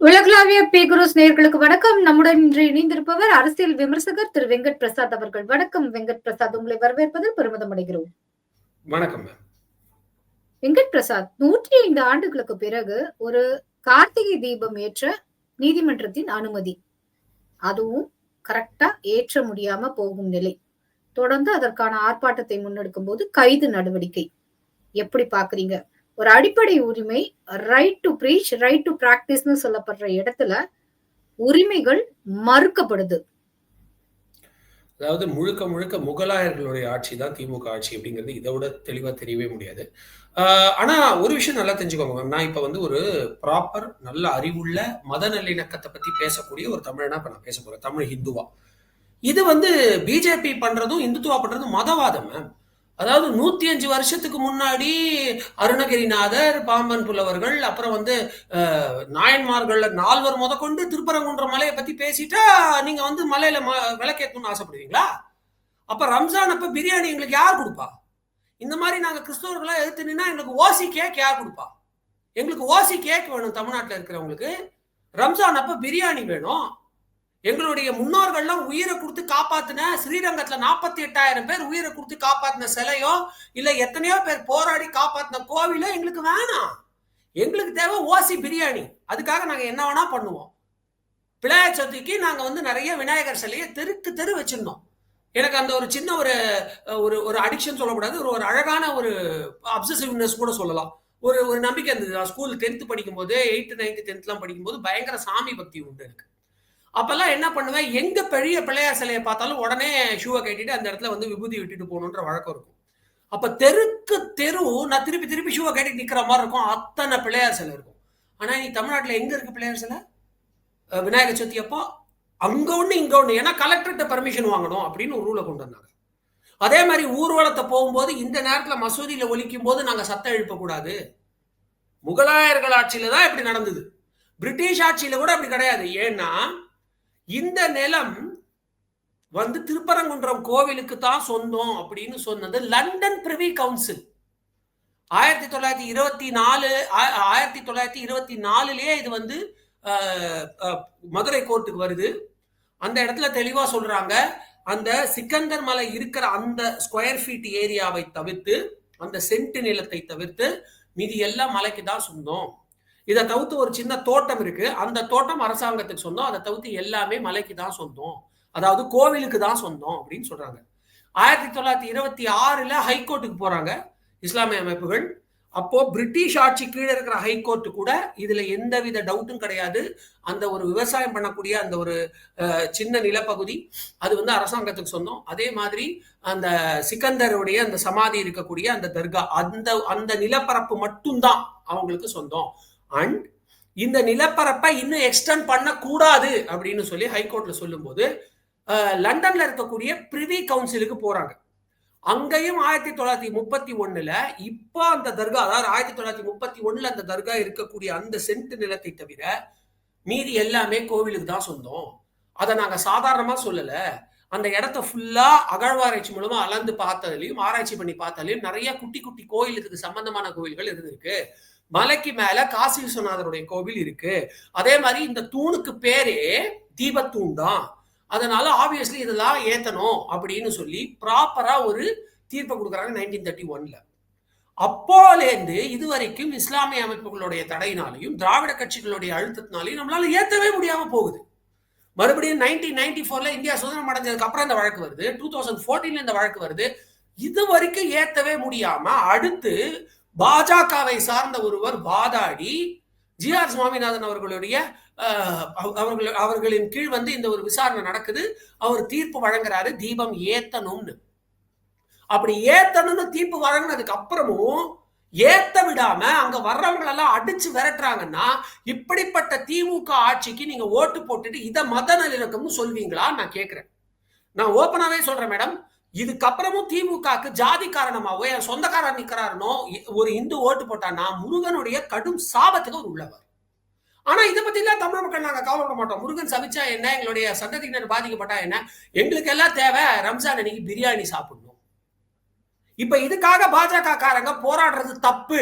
உலகளாவிய பேகுரோஸ் நேயர்களுக்கு வணக்கம். நம்முடன் இன்று இணைந்திருப்பவர் அரசியல் விமர்சகர் திரு வெங்கட் பிரசாத் அவர்கள். வணக்கம் வெங்கட் பிரசாத். உங்களை வரவேற்பதில் பெருமிதம் அடைகிறோம். வணக்கம் வெங்கட் பிரசாத் நூற்றி ஐந்து ஆண்டுகளுக்கு பிறகு ஒரு கார்த்திகை தீபம் ஏற்ற நீதிமன்றத்தின் அனுமதி. அதுவும் கரெக்டா ஏற்ற முடியாம போகும் நிலை. தொடர்ந்து அதற்கான ஆர்ப்பாட்டத்தை முன்னெடுக்கும் போது கைது நடவடிக்கை. எப்படி பாக்குறீங்க? ஒரு அடிப்படை உரிமை right to preach right to பிராக்டிஸ்னு சொல்லப்படுற இடத்துல உரிமைகள் மறுக்கப்படுது. அதாவது முழுக்க முழுக்க முகலாயர்களுடைய ஆட்சி தான் திமுக ஆட்சி அப்படிங்கிறது இதை விட தெளிவாக தெரியவே முடியாது. ஆனா ஒரு விஷயம் நல்லா தெரிஞ்சுக்கோங்க. மேம் நான் இப்ப வந்து ஒரு ப்ராப்பர் நல்ல அறிவுள்ள மத நல்லிணக்கத்தை பத்தி பேசக்கூடிய ஒரு தமிழனா இப்ப நான் பேச போறேன். தமிழ் ஹிந்துவா. இது வந்து பிஜேபி பண்றதும் இந்துத்துவா பண்றதும் மதவாதம் மேம் அதாவது நூத்தி அஞ்சு வருஷத்துக்கு முன்னாடி அருணகிரிநாதர் பாம்பன் புலவர்கள் அப்புறம் வந்து அஹ், நாயன்மார்கள்ல நால்வர் முதற்கொண்டு திருப்பரங்குன்ற மலையை பத்தி பேசிட்டா நீங்க வந்து மலையில ம- ஆசைப்படுவீங்களா? அப்ப ரம்ஜான் அப்ப பிரியாணி எங்களுக்கு யார் கொடுப்பா? இந்த மாதிரி நாங்க கிறிஸ்தவர்களா எதிர்த்து நின்னா எங்களுக்கு ஓசி கேக் யார் கொடுப்பா? எங்களுக்கு ஓசி கேக் வேணும் தமிழ்நாட்டில் இருக்கிறவங்களுக்கு. ரம்ஜான் அப்ப பிரியாணி வேணும். எங்களுடைய முன்னோர்கள்லாம் உயிரை கொடுத்து காப்பாத்தின ஸ்ரீரங்கத்துல நாற்பத்தி எட்டாயிரம் பேர் உயிரை கொடுத்து காப்பாத்தின சிலையோ இல்ல எத்தனையோ பேர் போராடி காப்பாத்தின கோவிலோ எங்களுக்கு வேணாம். எங்களுக்கு தேவை ஓசி பிரியாணி. அதுக்காக நாங்க என்ன வேணா பண்ணுவோம். பிள்ளையார் சதுர்த்திக்கு நாங்க வந்து நிறைய விநாயகர் சிலையை தெருக்கு தெரு வச்சிருந்தோம். எனக்கு அந்த ஒரு சின்ன ஒரு ஒரு ஒரு அடிக்ஷன் சொல்லக்கூடாது. ஒரு ஒரு அழகான ஒரு அப்சசிவ்னஸ் கூட சொல்லலாம். ஒரு ஒரு நம்பிக்கை இருந்தது. நான் ஸ்கூல் டென்த்து படிக்கும்போது எயித்து நைன்த்து டென்த்லாம் படிக்கும்போது பயங்கர சாமி பக்தி உண்டு எனக்கு. அப்பெல்லாம் என்ன பண்ணுவேன்? எங்க பெரிய பிள்ளையார் சிலையை பார்த்தாலும் உடனே ஷூவை கட்டிட்டு அந்த இடத்துல வந்து விபூதி விட்டுட்டு போகணுன்ற வழக்கம் இருக்கும். அப்ப தெருக்கு தெரு நான் திருப்பி திருப்பி ஷூவை கட்டிட்டு நிக்கிற மாதிரி இருக்கும். அத்தனை பிள்ளையார் சிலை இருக்கும். ஆனா நீ தமிழ்நாட்டுல எங்க இருக்கு பிள்ளையார் சிலை? விநாயகர் சதுர்த்தி அப்போ அங்க ஒண்ணு இங்க ஒண்ணு. ஏன்னா கலெக்டர்கிட்ட பர்மிஷன் வாங்கணும் அப்படின்னு ஒரு ரூலை கொண்டு வந்தாங்க. அதே மாதிரி ஊர்வலத்தை போகும்போது இந்த நேரத்துல மசூதியில ஒழிக்கும் போது நாங்க சத்தம் எழுப்பக்கூடாது. முகலாயர்கள் ஆட்சியில தான் இப்படி நடந்தது. பிரிட்டிஷ் ஆட்சியில கூட அப்படி கிடையாது. ஏன்னா இந்த நிலம் வந்து திருப்பரங்குன்றம் கோவிலுக்கு தான் சொந்தம் அப்படின்னு சொன்னது லண்டன் பிரிவி கவுன்சில். ஆயிரத்தி தொள்ளாயிரத்தி இருபத்தி நாலு ஆ- ஆயிரத்தி தொள்ளாயிரத்தி இருபத்தி நாலுலயே இது வந்து மதுரை கோர்ட்டுக்கு வருது. அந்த இடத்துல தெளிவா சொல்றாங்க அந்த சிக்கந்தர் மலை இருக்கிற அந்த ஸ்கொயர் ஃபீட் ஏரியாவை தவிர்த்து அந்த சென்ட் நிலத்தை தவிர்த்து மீதி எல்லாம் மலைக்கு தான் சொந்தம். இதை தவிர்த்து ஒரு சின்ன தோட்டம் இருக்கு. அந்த தோட்டம் அரசாங்கத்துக்கு சொந்தம். அதை தவிர்த்து எல்லாமே மலைக்கு தான் சொந்தம். அதாவது கோவிலுக்கு தான் சொந்தம் அப்படின்னு சொல்றாங்க. ஆயிரத்தி தொள்ளாயிரத்தி இருபத்தி ஆறுல ஹைகோர்ட்டுக்கு போறாங்க இஸ்லாமிய அமைப்புகள். அப்போ பிரிட்டிஷ் ஆட்சி கீழே இருக்கிற ஹைகோர்ட் கூட இதுல எந்தவித டவுட்டும் கிடையாது. அந்த ஒரு விவசாயம் பண்ணக்கூடிய அந்த ஒரு சின்ன நிலப்பகுதி அது வந்து அரசாங்கத்துக்கு சொந்தம். அதே மாதிரி அந்த சிக்கந்தருடைய அந்த சமாதி இருக்கக்கூடிய அந்த தர்கா அந்த அந்த நிலப்பரப்பு மட்டும்தான் அவங்களுக்கு சொந்தம். அண்ட் இந்த நிலப்பரப்பை இன்னும் எக்ஸ்டெண்ட் பண்ணக்கூடாது அப்படின்னு சொல்லி ஹைகோர்ட்ல சொல்லும்போது லண்டன்ல இருக்கக்கூடிய பிரிவி கவுன்சிலுக்கு போறாங்க. அங்கேயும் ஆயிரத்தி தொள்ளாயிரத்தி முப்பத்தி ஒண்ணுல இப்போ அந்த தர்கா அதாவது ஆயிரத்தி தொள்ளாயிரத்தி முப்பத்தி ஒண்ணுல அந்த தர்கா இருக்கக்கூடிய அந்த சென்ட் நிலத்தை தவிர மீதி எல்லாமே கோவிலுக்கு தான் சொந்தம். அதை நாங்க சாதாரணமா சொல்லல. அந்த இடத்த ஃபுல்லா அகழ்வாராய்ச்சி மூலமா அளந்து பார்த்ததுலயும் ஆராய்ச்சி பண்ணி பார்த்தாலையும் நிறைய குட்டி குட்டி கோயிலுக்கு சம்பந்தமான கோவில்கள் இருந்திருக்கு. மலைக்கு மேல காசி விஸ்வநாதருடைய கோவில் இருக்கு. அதே மாதிரி இந்த தூணுக்கு பேரே தீபத்தூண் தான். அதனால ஆப்வியஸ்லி இதெல்லாம் ஏத்தணும் அப்படின்னு சொல்லி ப்ராப்பரா ஒரு தீர்ப்பை கொடுக்குறாங்க நைன்டீன் தேர்ட்டி ஒன்ல அப்போலேருந்து இதுவரைக்கும் இஸ்லாமிய அமைப்புகளுடைய தடையினாலையும் திராவிட கட்சிகளுடைய அழுத்தத்தினாலையும் நம்மளால ஏற்றவே முடியாம போகுது. மறுபடியும் நைன்டீன் நைன்டி ஃபோர்ல இந்தியா சுதந்திரம் அடைஞ்சதுக்கு அப்புறம் இந்த வழக்கு வருது. டூ தௌசண்ட் ஃபோர்டீன்ல இந்த வழக்கு வருது. இது வரைக்கும் ஏற்றவே முடியாம அடுத்து பாஜகவை சார்ந்த ஒருவர் வாதாடி ஜி ஆர் சுவாமிநாதன் அவர்களுடைய அவர்கள் அவர்களின் கீழ் வந்து இந்த ஒரு விசாரணை நடக்குது. அவர் தீர்ப்பு வழங்குறாரு தீபம் ஏத்தணும்னு. அப்படி ஏத்தணும்னு தீர்ப்பு வழங்கினதுக்கு அப்புறமும் ஏத்த விடாம அங்க வர்றவங்களெல்லாம் அடிச்சு விரட்டுறாங்கன்னா இப்படிப்பட்ட திமுக ஆட்சிக்கு நீங்க ஓட்டு போட்டுட்டு இதை மத நல்லிணக்கம்னு சொல்வீங்களா நான் கேட்கிறேன் நான் ஓப்பனாவே சொல்றேன் மேடம் இதுக்கப்புறமும் திமுகக்கு ஜாதி காரணமாவோ என் சொந்தக்காரர் நிக்கிறாருனோ ஒரு இந்து ஓட்டு போட்டான்னா முருகனுடைய கடும் சாபத்துக்கு ஒரு உள்ளவர். ஆனா இதை பத்தி எல்லாம் தமிழ் மக்கள் நாங்க கவலைப்பட மாட்டோம். முருகன் சபிச்சா என்ன? எங்களுடைய சந்ததியினர் பாதிக்கப்பட்டா என்ன? எங்களுக்கு எல்லாம் தேவை ரம்ஜான் அன்னைக்கு பிரியாணி சாப்பிடணும். இப்ப இதுக்காக பாஜக காரங்க போராடுறது தப்பு.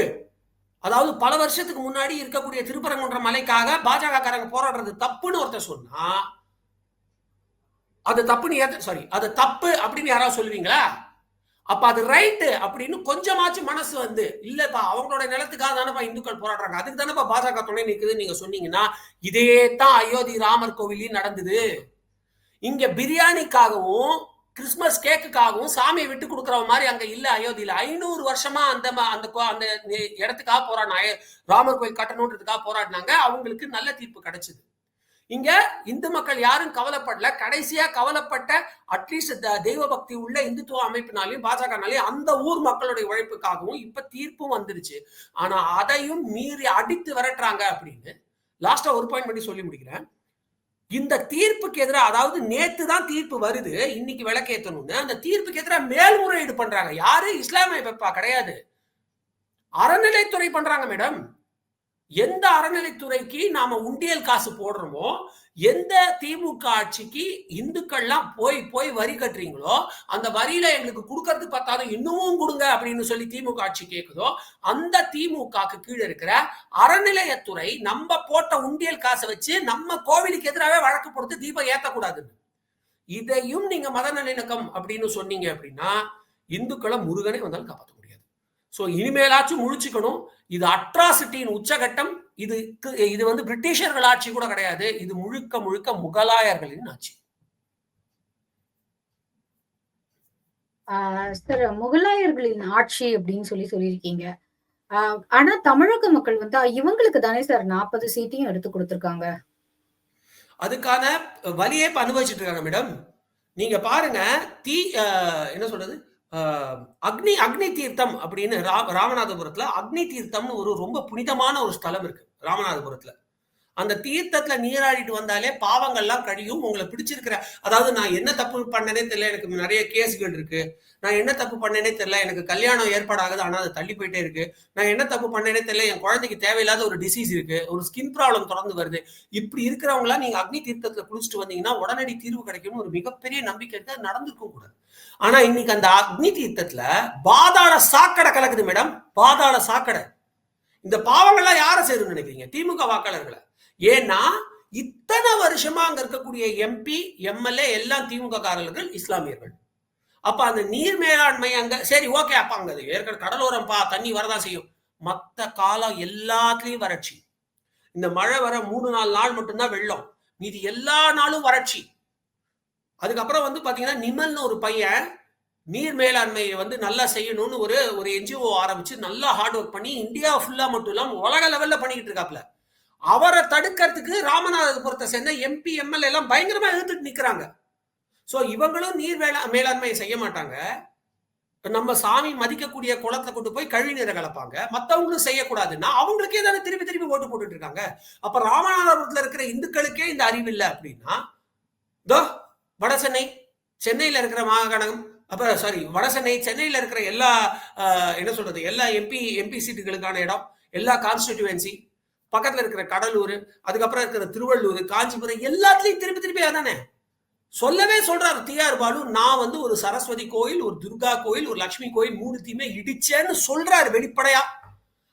அதாவது பல வருஷத்துக்கு முன்னாடி இருக்கக்கூடிய திருப்பரங்குன்ற மலைக்காக பாஜக காரங்க போராடுறது தப்புன்னு ஒருத்தர் சொன்னா அது தப்புன்னு ஏத்த சாரி அது தப்பு அப்படின்னு யாராவது சொல்லுவீங்களா? அப்ப அது ரைட்டு அப்படின்னு கொஞ்சமாச்சும் மனசு வந்து இல்லப்பா அவங்களோட நிலத்துக்காக தானப்பா இந்துக்கள் போராடுறாங்க. அதுக்கு தானேப்பா பாஜக துணை நிற்குதுன்னு நீங்க சொன்னீங்கன்னா இதே தான் அயோத்தி ராமர் கோவிலையும் நடந்தது. இங்க பிரியாணிக்காகவும் கிறிஸ்மஸ் கேக்குக்காகவும் சாமியை விட்டு கொடுக்குற மாதிரி அங்க இல்ல அயோத்தியில. ஐநூறு வருஷமா அந்த ம- அந்த கோ- அந்த இடத்துக்காக போராடினாங்க ராமர் கோயில் கட்டணுன்றதுக்காக போராடினாங்க. அவங்களுக்கு நல்ல தீர்ப்பு கிடைச்சது. இங்க இந்து மக்கள் யாரும் கவலைப்படல. கடைசியா கவலைப்பட்ட அட்லீஸ்ட் தெய்வ பக்தி உள்ள இந்துத்துவ அமைப்பினாலையும் பாஜகனாலையும் அந்த ஊர் மக்களுடைய உழைப்புக்காகவும் இப்ப தீர்ப்பும் வந்துருச்சு. ஆனா அதையும் மீறி அடித்து விரட்டுறாங்க அப்படின்னு லாஸ்டா ஒரு பாயிண்ட் பண்ணி சொல்லி முடிக்கிறேன். இந்த தீர்ப்புக்கு எதிராக அதாவது நேத்து தான் தீர்ப்பு வருது இன்னைக்கு விளக்கேத்தணும்னு அந்த தீர்ப்புக்கு எதிராக மேல்முறையீடு பண்றாங்க. யாரு? இஸ்லாமிய பெப்பா கிடையாது. அறநிலைத்துறை பண்றாங்க மேடம். எந்த அறநிலைத்துறைக்கு நாம உண்டியல் காசு போடுறோமோ எந்த திமுக ஆட்சிக்கு இந்துக்கள்லாம் போய் போய் வரி கட்டுறீங்களோ அந்த வரியில எங்களுக்கு கொடுக்கறது பார்த்தாலும் இன்னமும் கொடுங்க அப்படின்னு சொல்லி திமுக ஆட்சி கேட்குதோ அந்த திமுகக்கு கீழே இருக்கிற அறநிலையத்துறை நம்ம போட்ட உண்டியல் காசை வச்சு நம்ம கோவிலுக்கு எதிராகவே வழக்கு போடுத்து தீபம் ஏத்தக்கூடாதுன்னு. இதையும் நீங்க மத நல்லிணக்கம் அப்படின்னு சொன்னீங்க அப்படின்னா இந்துக்களை முருகனே வந்தாலும் காப்பாற்ற முடியாது. ஸோ இனிமேலாச்சும் முழிச்சுக்கணும். இது அட்ராசிட்டியின் உச்சகட்டம். இது இது வந்து பிரிட்டிஷர்கள் ஆட்சி கூட கிடையாது. இது முழுக்க முழுக்க முகலாயர்களின் ஆட்சி. சார் முகலாயர்களின் ஆட்சி அப்படின்னு சொல்லி சொல்லியிருக்கீங்க. ஆனா தமிழக மக்கள் வந்து இவங்களுக்கு தானே சார் நாற்பது சீட்டையும் எடுத்து கொடுத்திருக்காங்க? அதுக்கான இப்ப அனுபவிச்சுட்டு இருக்காங்க மேடம் நீங்க பாருங்க தீ என்ன சொல்றது? அக்னி அக்னி தீர்த்தம் அப்படின்னு ரா- ராமநாதபுரத்துல அக்னி தீர்த்தம்னு ஒரு ரொம்ப புனிதமான ஒரு ஸ்தலம் இருக்கு ராமநாதபுரத்துல. அந்த தீர்த்தத்துல நீராடிட்டு வந்தாலே பாவங்கள்லாம் கழியும் உங்களை பிடிச்சிருக்கிற. அதாவது நான் என்ன தப்பு பண்ணனே தெரியல எனக்கு நிறைய கேஸ்கள் இருக்கு. நான் என்ன தப்பு பண்ணேனே தெரியல எனக்கு கல்யாணம் ஏற்பாடாகுது ஆனா அது தள்ளி போயிட்டே இருக்கு. நான் என்ன தப்பு பண்ணேனே தெரியல என் குழந்தைக்கு தேவையில்லாத ஒரு டிசீஸ் இருக்கு. ஒரு ஸ்கின் ப்ராப்ளம் தொடர்ந்து வருது. இப்படி இருக்கிறவங்களா நீங்க அக்னி தீர்த்தத்துல குளிச்சுட்டு வந்தீங்கன்னா உடனடி தீர்வு கிடைக்கும்னு ஒரு மிகப்பெரிய நம்பிக்கை இருக்கு அது நடந்திருக்கும் கூட. ஆனா இன்னைக்கு அந்த அக்னி தீர்த்தத்துல பாதாள சாக்கடை கலக்குது மேடம். பாதாள சாக்கடை. இந்த பாவங்கள்லாம் யாரை சேரும் நினைக்கிறீங்க? திமுக வாக்காளர்களை. ஏன்னா இத்தனை வருஷமா அங்க இருக்கக்கூடிய எம்பி எம்எல்ஏ எல்லாம் திமுக காரர்கள் இஸ்லாமியர்கள். அப்ப அந்த நீர் மேலாண்மை அங்க சரி ஓகே அப்ப அங்க அது ஏற்கனவே கடலோரம் பா தண்ணி வரதான் செய்யும். மத்த காலம் எல்லாத்துலயும் வறட்சி. இந்த மழை வர மூணு நாலு நாள் மட்டும்தான் வெள்ளம். மீதி எல்லா நாளும் வறட்சி. அதுக்கப்புறம் வந்து பாத்தீங்கன்னா நிமல்னு ஒரு பையன் நீர் மேலாண்மையை வந்து நல்லா செய்யணும்னு ஒரு ஒரு என்ஜிஓ ஆரம்பிச்சு நல்லா ஹார்ட் ஒர்க் பண்ணி இந்தியா ஃபுல்லா மட்டும் இல்லாமல் உலக லெவல்ல பண்ணிக்கிட்டு இருக்காப்ல அவரை தடுக்கிறதுக்கு ராமநாதபுரத்தை சேர்ந்த எம்பி எம்எல்ஏ எல்லாம் பயங்கரமா எதிர்த்துட்டு நிக்கிறாங்க. சோ இவங்களும் நீர் வேளா மேலாண்மையை செய்ய மாட்டாங்க. நம்ம சாமி மதிக்கக்கூடிய குளத்தை கொண்டு போய் கழி நீரை கலப்பாங்க. மத்தவங்களும் செய்யக்கூடாதுன்னா அவங்களுக்கே தானே திருப்பி திருப்பி ஓட்டு போட்டுட்டு இருக்காங்க அப்ப ராமநாதபுரத்துல இருக்கிற இந்துக்களுக்கே இந்த அறிவு இல்லை அப்படின்னா தோ வட சென்னை சென்னையில இருக்கிற மாகாணம் அப்ப சாரி வட சென்னை சென்னையில இருக்கிற எல்லா என்ன சொல்றது எல்லா எம்பி எம்பி சீட்டுகளுக்கான இடம் எல்லா கான்ஸ்டிடியூவன்சி பக்கத்துல இருக்கிற கடலூர் அதுக்கப்புறம் இருக்கிற திருவள்ளூர் காஞ்சிபுரம் எல்லாத்துலயும் திருப்பி திருப்பி அதானே? சொல்லவே சொல்றாரு டிஆர் பாலு நான் வந்து ஒரு சரஸ்வதி கோயில் ஒரு துர்கா கோயில் ஒரு லட்சுமி கோயில் மூணுத்தையுமே இடிச்சேன்னு சொல்றாரு வெளிப்படையா.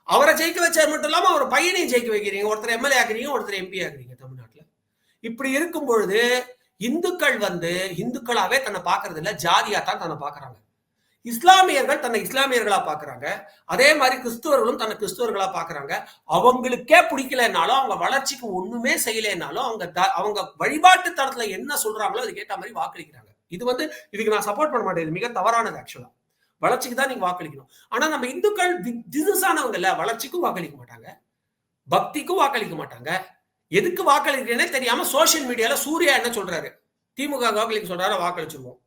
அவரை ஜெயிக்க வச்சார் மட்டும் இல்லாம அவர் பையனையும் ஜெயிக்க வைக்கிறீங்க. ஒருத்தர் எம்எல்ஏ ஆக்குறீங்க ஒருத்தர் எம்பி ஆக்குறீங்க தமிழ்நாட்டுல. இப்படி இருக்கும் பொழுது இந்துக்கள் வந்து இந்துக்களாவே தன்னை பாக்குறது இல்ல ஜாதியா தான் தன்னை பாக்குறாங்க இஸ்லாமியர்கள் தன்னை இஸ்லாமியர்களா பாக்குறாங்க. அதே மாதிரி கிறிஸ்துவர்களும் தன்னை கிறிஸ்துவர்களா பாக்குறாங்க. அவங்களுக்கே பிடிக்கலனாலும் அவங்க வளர்ச்சிக்கு ஒண்ணுமே செய்யலைனாலும் அவங்க த- அவங்க வழிபாட்டு தரத்துல என்ன சொல்றாங்களோ அதுக்கு கேட்ட மாதிரி வாக்களிக்கிறாங்க. இது வந்து இதுக்கு நான் சப்போர்ட் பண்ண மாட்டேன். மிக தவறானது ஆக்சுவலா வளர்ச்சிக்கு தான் நீங்க வாக்களிக்கணும். ஆனா நம்ம இந்துக்கள் திசுசானவங்க இல்ல வளர்ச்சிக்கும் வாக்களிக்க மாட்டாங்க. பக்திக்கும் வாக்களிக்க மாட்டாங்க. எதுக்கு வாக்களிக்கிறேன்னே தெரியாம சோஷியல் மீடியால சூர்யா என்ன சொல்றாரு? திமுக வாக்களிக்க சொல்றாரு வாக்களிச்சிருவோம்.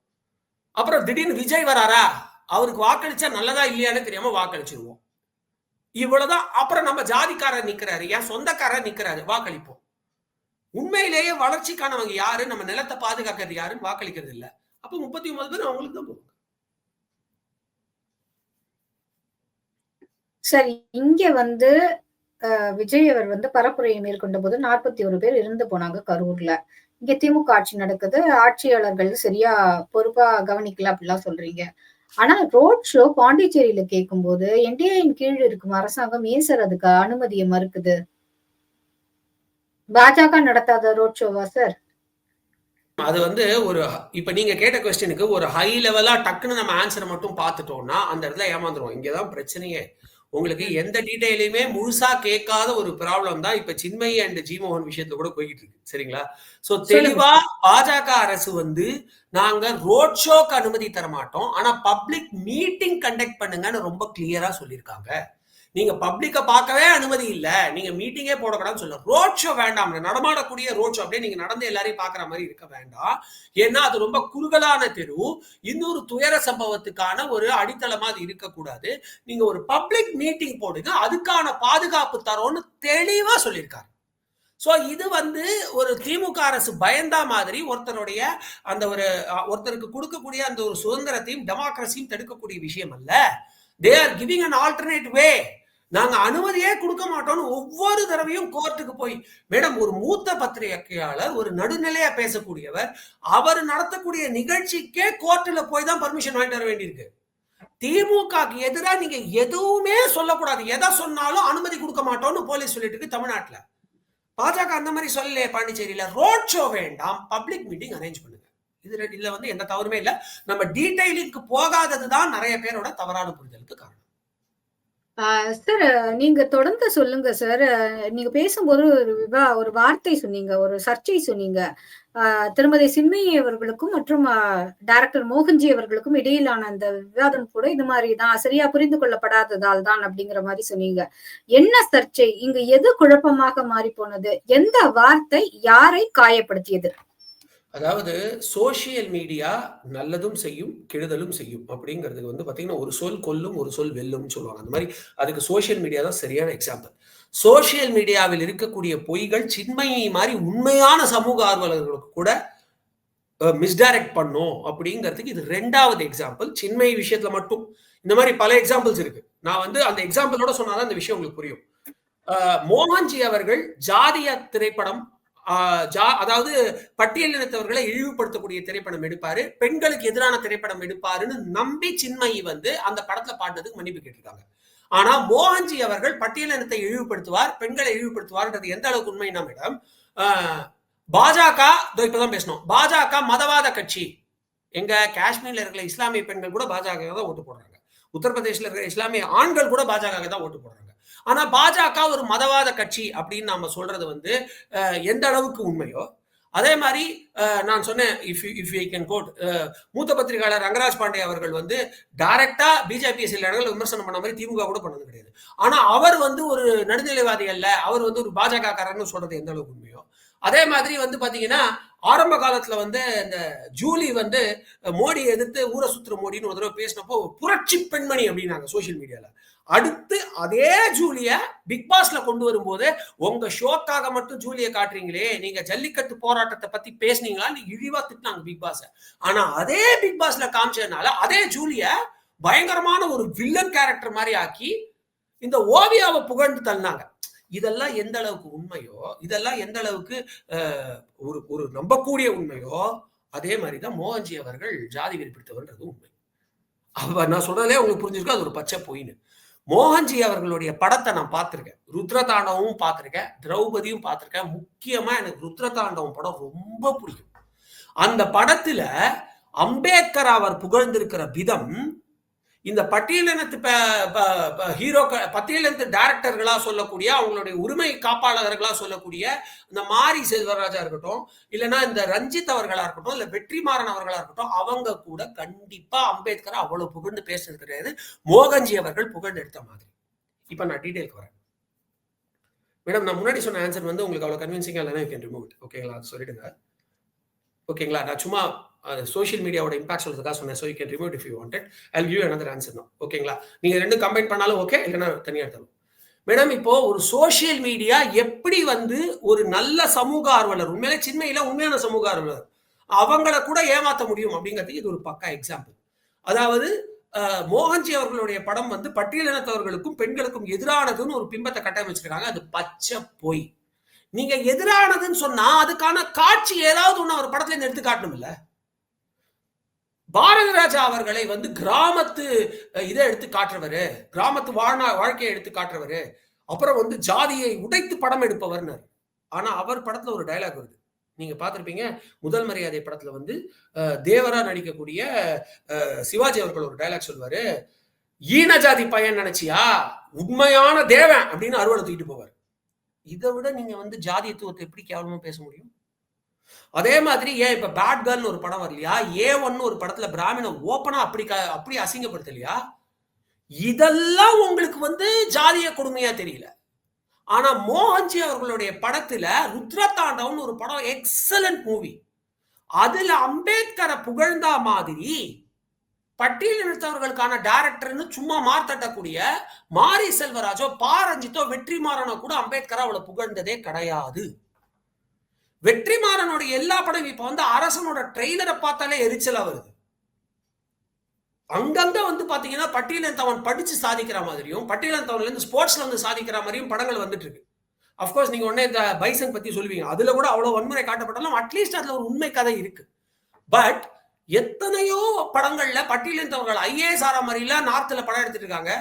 அப்புறம் திடீர்னு விஜய் வராரா? அவருக்கு வாக்களிச்சா நல்லதா இல்லையான்னு தெரியாம வாக்களிச்சிருவோம். இவ்வளவுதான். அப்புறம் நம்ம ஜாதிக்காரர் நிக்கிறாரு. என் சொந்தக்காரர் நிக்கிறாரு. வாக்களிப்போம். உண்மையிலேயே வளர்ச்சிக்கானவங்க யாரு? நம்ம நிலத்தை பாதுகாக்கிறது யாருன்னு வாக்களிக்கிறது இல்ல. அப்ப முப்பத்தி ஒன்பது பேர் அவங்களுக்கு தான் போகும் சரி இங்க வந்து அஹ், விஜய் அவர் வந்து பரப்புரையை மேற்கொண்ட போது நாற்பத்தி ஒரு பேர் இறந்து போனாங்க கரூர்ல. இங்க திமுக ஆட்சி நடக்குது. ஆட்சியாளர்கள் சரியா பொறுப்பா கவனிக்கல அப்படிலாம் சொல்றீங்க. ஆனா ரோட் ஷோ பாண்டிச்சேரியில கேட்கும்போது என்டிஏயின் கீழ் இருக்கும் அரசாங்கம் ஏன் சார் அதுக்கு அனுமதியை மறுக்குது? பாஜக நடத்தாத ரோட் ஷோவா சார்? அது வந்து ஒரு இப்ப நீங்க கேட்ட கொஸ்டினுக்கு ஒரு ஹை லெவலா டக்குன்னு நம்ம ஆன்சரை மட்டும் பார்த்துட்டோம்னா அந்த இடத்துல ஏமாந்துரும் இங்கதான் பிரச்சனையே. உங்களுக்கு எந்த டீடைலையுமே முழுசா கேட்காத ஒரு ப்ராப்ளம் தான் இப்ப சின்மயி அண்ட் ஜிமோகன் விஷயத்துல கூட போய்கிட்டு இருக்கு. சரிங்களா? சோ தெளிவா பாஜக அரசு வந்து நாங்க ரோட் ஷோக்கு அனுமதி தர மாட்டோம். ஆனா பப்ளிக் மீட்டிங் கண்டக்ட் பண்ணுங்கன்னு ரொம்ப கிளியரா சொல்லியிருக்காங்க. நீங்க பப்ளிக்க பார்க்கவே அனுமதி இல்லை. நீங்க மீட்டிங்கே போடக்கூடாதுன்னு சொல்ல ரோட் ஷோ வேண்டாம். நடமாடக்கூடிய ரோட் ஷோ அப்படியே நீங்க நடந்து எல்லாரையும் பாக்குற மாதிரி இருக்க வேண்டாம். ஏன்னா அது ரொம்ப குறுகலான தெரு. இன்னொரு துயர சம்பவத்துக்கான ஒரு அடித்தளமா அது இருக்கக்கூடாது. நீங்க ஒரு பப்ளிக் மீட்டிங் போடுங்க. அதுக்கான பாதுகாப்பு தரோன்னு தெளிவா சொல்லியிருக்காரு. ஸோ இது வந்து ஒரு திமுக அரசு பயந்தா மாதிரி ஒருத்தருடைய அந்த ஒரு ஒருத்தருக்கு கொடுக்கக்கூடிய அந்த ஒரு சுதந்திரத்தையும் டெமோக்ரஸியும் தடுக்கக்கூடிய விஷயம் அல்ல. They are giving an alternate way நாங்க அனுமதியே கொடுக்க மாட்டோம்னு ஒவ்வொரு தடவையும் கோர்ட்டுக்கு போய் மேடம் ஒரு மூத்த பத்திரிகையாளர் ஒரு நடுநிலையா பேசக்கூடியவர் அவர் நடத்தக்கூடிய நிகழ்ச்சிக்கே கோர்ட்டுல போய் தான் பர்மிஷன் வாங்கிட்டு வர வேண்டியிருக்கு. திமுகக்கு எதிராக நீங்க எதுவுமே சொல்லக்கூடாது. எதை சொன்னாலும் அனுமதி கொடுக்க மாட்டோம்னு போலீஸ் சொல்லிட்டு இருக்கு தமிழ்நாட்டில். பாஜக அந்த மாதிரி சொல்லலையே பாண்டிச்சேரியில. ரோட் ஷோ வேண்டாம். பப்ளிக் மீட்டிங் அரேஞ்ச் பண்ணுங்க. இது இதுல வந்து எந்த தவறுமே இல்லை. நம்ம டீடைலிங்க்கு போகாதது தான் நிறைய பேரோட தவறான புரிதலுக்கு காரணம். சார் நீங்க தொடர்ந்து சொல்லுங்க சார் நீங்க பேசும்போது ஒரு விவா ஒரு வார்த்தை சொன்னீங்க ஒரு சர்ச்சை சொன்னீங்க. திருமதி சின்மையை அவர்களுக்கும் மற்றும் டைரக்டர் மோகன்ஜி அவர்களுக்கும் இடையிலான அந்த விவாதம் கூட இது மாதிரி தான் சரியா புரிந்து கொள்ளப்படாததால் தான் அப்படிங்கிற மாதிரி சொன்னீங்க. என்ன சர்ச்சை? இங்க எது குழப்பமாக மாறி போனது எந்த வார்த்தை யாரை காயப்படுத்தியது? அதாவது சோசியல் மீடியா நல்லதும் செய்யும் கெடுதலும் செய்யும் அப்படிங்கிறதுக்கு வந்து பார்த்தீங்கன்னா ஒரு சொல் கொல்லும் ஒரு சொல் வெல்லும்னு சொல்லுவாங்க. அந்த மாதிரி அதுக்கு சோசியல் மீடியா தான் சரியான எக்ஸாம்பிள் சோசியல் மீடியாவில் இருக்கக்கூடிய பொய்கள் சின்மையை மாதிரி உண்மையான சமூக ஆர்வலர்களுக்கு கூட மிஸ்டைரக்ட் பண்ணும் அப்படிங்கிறதுக்கு இது ரெண்டாவது எக்ஸாம்பிள் சின்மை விஷயத்துல மட்டும். இந்த மாதிரி பல எக்ஸாம்பிள்ஸ் இருக்கு. நான் வந்து அந்த எக்ஸாம்பிளோட சொன்னாதான் இந்த விஷயம் உங்களுக்கு புரியும். மோகன்ஜி அவர்கள் ஜாதிய திரைப்படம் ஜா அதாவது பட்டியலினத்தவர்களை இழிவுபடுத்தக்கூடிய திரைப்படம் எடுப்பாரு. பெண்களுக்கு எதிரான திரைப்படம் எடுப்பாருன்னு நம்பி சின்மயி வந்து அந்த படத்துல பாடினதுக்கு மன்னிப்பு கேட்டிருக்காங்க. ஆனா மோகன்ஜி அவர்கள் பட்டியலினத்தை இழிவுபடுத்துவார் பெண்களை இழிவுபடுத்துவார்ன்றது எந்த அளவுக்கு உண்மைனா மேடம் பாஜக இப்பதான் பேசணும். பாஜக மதவாத கட்சி. எங்க காஷ்மீர்ல இருக்கிற இஸ்லாமிய பெண்கள் கூட பாஜக தான் ஓட்டு போடுறாங்க. உத்தரப்பிரதேசில் இருக்கிற இஸ்லாமிய ஆண்கள் கூட பாஜக தான் ஓட்டு போடுறாங்க. ஆனா பாஜக ஒரு மதவாத கட்சி அப்படின்னு நாம சொல்றது வந்து எந்த அளவுக்கு உண்மையோ? அதே மாதிரி நான் சொன்னேன் if if you can quote மூத்த பத்திரிகையாளர் ரங்கராஜ் பாண்டே அவர்கள் வந்து டைரக்டா பிஜேபி சில இடங்கள் விமர்சனம் பண்ண மாதிரி திமுக கூட பண்ணது கிடையாது. ஆனா அவர் வந்து ஒரு நடுநிலைவாதி அல்ல அவர் வந்து ஒரு பாஜக காரர்னு சொல்றது எந்த அளவுக்கு உண்மையோ? அதே மாதிரி வந்து பாத்தீங்கன்னா ஆரம்ப காலத்துல வந்து இந்த ஜூலி வந்து மோடி எதிர்த்து ஊரை சுத்துற மோடின்னு ஒரு தடவை பேசினப்போ புரட்சி பெண்மணி அப்படின்னாங்க சோசியல் மீடியால அடுத்து அதே ஜூலிய பிக் பாஸ்ல கொண்டு வரும்போது உங்க ஷோக்காக மட்டும் ஜூலிய காட்டுறீங்களே நீங்க ஜல்லிக்கட்டு போராட்டத்தை பத்தி பேசுனீங்களா? நீ இழிவா திட்டினாங்க பிக் பாஸ் ஆனா அதே பிக் பாஸ்ல காமிச்சதுனால அதே ஜூலிய பயங்கரமான ஒரு வில்லன் கேரக்டர் மாதிரி ஆக்கி இந்த ஓவியாவை புகழ்ந்து தள்ளினாங்க. இதெல்லாம் எந்த அளவுக்கு உண்மையோ இதெல்லாம் எந்த அளவுக்கு ஒரு ஒரு நம்பக்கூடிய உண்மையோ அதே மாதிரிதான் மோகன்ஜி அவர்கள் ஜாதி வெறிப்பிடித்தவர்ன்றது உண்மை. அவர் நான் சொல்றதே உங்களுக்கு புரிஞ்சிருக்கும் அது ஒரு பச்சை பொயின்னு. மோகன்ஜி அவர்களுடைய படத்தை நான் பார்த்துருக்கேன். ருத்ரதாண்டவும் பார்த்துருக்கேன். திரௌபதியும் பார்த்துருக்கேன். முக்கியமா எனக்கு ருத்ரதாண்டவம் படம் ரொம்ப பிடிக்கும். அந்த படத்துல அம்பேத்கர் அவர் புகழ்ந்திருக்கிற விதம் இந்த பட்டியலினத்து ஹீரோ பட்டியலினத்து டைரக்டர்களா சொல்லக்கூடிய அவங்களுடைய உரிமை காப்பாளர்களா சொல்லக்கூடிய இந்த மாரி செல்வராஜா இருக்கட்டும் இல்லைன்னா இந்த ரஞ்சித் அவர்களா இருக்கட்டும் இல்ல வெற்றிமாறன் அவர்களா இருக்கட்டும் அவங்க கூட கண்டிப்பா அம்பேத்கர் அவ்வளவு புகழ்ந்து பேசுறது கிடையாது. மோகன்ஜி அவர்கள் புகழ்ந்து எடுத்த மாதிரி. இப்ப நான் டீட்டெயிலுக்கு வரேன். மேடம் நான் முன்னாடி சொன்ன ஆன்சர் வந்து உங்களுக்கு அவ்வளவு கன்வின்சிங்கா இல்லைன்னா யூ கேன் ரிமூவ் ஓகேங்களா சொல்லிடுங்க. ஓகேங்களா? நான் சும்மா சோஷியல் மீடியாவோட இம்பாக்ட் சொல்றதுக்காக சொன்னேன். So you can remove if you wanted I give another answer தான் ஓகேங்களா? நீங்கள் ரெண்டு கம்பைன் பண்ணாலும் ஓகே இல்லைன்னா தனியாக தரும் மேடம் இப்போ ஒரு சோசியல் மீடியா எப்படி வந்து ஒரு நல்ல சமூக ஆர்வலர் உண்மையிலே சின்மையில உண்மையான சமூக ஆர்வலர் அவங்கள கூட ஏமாத்த முடியும் அப்படிங்கிறதுக்கு இது ஒரு பக்கா எக்ஸாம்பிள் அதாவது மோகன்ஜி அவர்களுடைய படம் வந்து பட்டியலினத்தவர்களுக்கும் பெண்களுக்கும் எதிரானதுன்னு ஒரு பிம்பத்தை கட்டமைச்சிருக்காங்க. அது பச்சை பொய். நீங்க எதிரானதுன்னு சொன்னா அதுக்கான காட்சி ஏதாவது ஒண்ணு அவர் படத்துல இருந்து எடுத்து காட்டணும் இல்ல? பாரதி ராஜா அவர்களை வந்து கிராமத்து இதை எடுத்து காட்டுறவரு கிராமத்து வாழ்நா வாழ்க்கையை எடுத்து காட்டுறவரு அப்புறம் வந்து ஜாதியை உடைத்து படம் எடுப்பவர்னர் ஆனா அவர் படத்துல ஒரு டயலாக் வருது. நீங்க பார்த்துருப்பீங்க முதல் மரியாதை படத்துல வந்து தேவரா நடிக்கக்கூடிய சிவாஜி அவர்கள் ஒரு டயலாக் சொல்வாரு ஈன ஜாதி பையன் நினைச்சியா? உண்மையான தேவன் அப்படின்னு அறுவடை தூக்கிட்டு போவார். இதை விட நீங்க வந்து ஜாதியத்துவத்தை எப்படி கேவலமா பேச முடியும்? அதே மாதிரி ஏன் இப்ப பேட் கேர்ள்னு ஒரு படம் வரலையா? ஏ ஒன்னு ஒரு படத்துல பிராமண ஓப்பனா அப்படி க- அப்படி அசிங்கப்படுத்தலையா? இதெல்லாம் உங்களுக்கு வந்து ஜாதிய கொடுமையா தெரியல. ஆனா மோகன்ஜி அவர்களுடைய படத்துல ருத்ரதாண்டவன் ஒரு படம் எக்ஸலண்ட் மூவி அதுல அம்பேத்கரை புகழ்ந்தா மாதிரி பட்டியலினத்தவர்களுக்கான டைரக்டர்னு சும்மா மார்த்தட்டக்கூடிய மாரி செல்வராஜோ பாரஞ்சித்தோ வெற்றிமாறனோ கூட அம்பேத்கர் அவளை புகழ்ந்ததே கிடையாது. வெற்றிமாறனோட எல்லா படம் இப்ப வந்து அரசனோட ட்ரெய்லரை பார்த்தாலே எரிச்சலா வருது. அங்கங்க வந்து பாத்தீங்கன்னா பட்டியலினத்தவன் படிச்சு சாதிக்கிற மாதிரியும் பட்டியலினத்தவன்ல இருந்து ஸ்போர்ட்ஸ்ல வந்து சாதிக்கிற மாதிரியும் படங்கள் வந்துட்டு இருக்கு. அஃப்கோர்ஸ் நீங்க உடனே இந்த பைசன் பத்தி சொல்லுவீங்க. அதுல கூட அவ்வளவு வன்முறை காட்டப்பட்டாலும் அட்லீஸ்ட் அதுல ஒரு உண்மை கதை இருக்கு. பட் எத்தனையோ படங்கள்ல பட்டியலினத்தவர்கள் ஐஏஎஸ் ஆற மாதிரிலாம் நார்த்ல படம் எடுத்துட்டு இருக்காங்க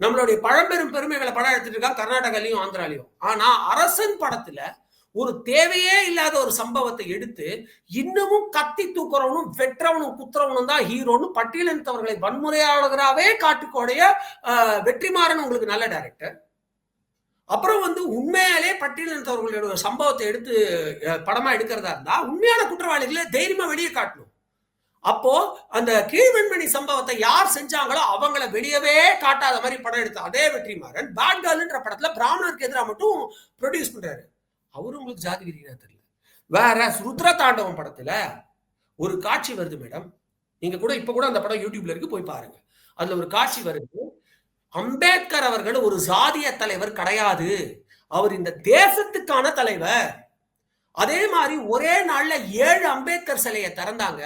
நம்மளுடைய பழம்பெரும் பெருமைகளை படம் எடுத்துட்டு இருக்காங்க கர்நாடகாலையும் ஆந்திராலையும். ஆனா அரசன் படத்துல ஒரு தேவையே இல்லாத ஒரு சம்பவத்தை எடுத்து இன்னமும் கத்தி தூக்குறவனும் வெற்றவனும் குத்துறவனும் தான் ஹீரோன்னு பட்டியலினத்தவர்களை வன்முறையாளராகவே காட்டுக்கோடைய வெற்றிமாறன் உங்களுக்கு நல்ல டைரக்டர் அப்புறம் வந்து உண்மையாலே பட்டியலினத்தவர்களுடைய சம்பவத்தை எடுத்து படமா எடுக்கிறதா இருந்தா உண்மையான குற்றவாளிகளை தைரியமா வெளியே காட்டணும். அப்போ அந்த கீழ்வெண்மணி சம்பவத்தை யார் செஞ்சாங்களோ அவங்கள வெளியவே காட்டாத மாதிரி படம் எடுத்த அதே வெற்றிமாறன் பேட் கேர்ள்ன்ற படத்துல பிராமணருக்கு எதிராக மட்டும் ப்ரொடியூஸ் பண்றாரு. அவரு உங்களுக்கு ஜாதி வெறியா தெரியல. வேற ருத்ர தாண்டவம் படத்துல ஒரு காட்சி வருது மேடம். நீங்க கூட இப்ப கூட அந்த படம் யூடியூப்ல இருக்கு போய் பாருங்க. அதுல ஒரு காட்சி வருது. அம்பேத்கர் அவர்கள் ஒரு சாதிய தலைவர் கிடையாது. அவர் இந்த தேசத்துக்கான தலைவர். அதே மாதிரி ஒரே நாள்ல ஏழு அம்பேத்கர் சிலையை திறந்தாங்க.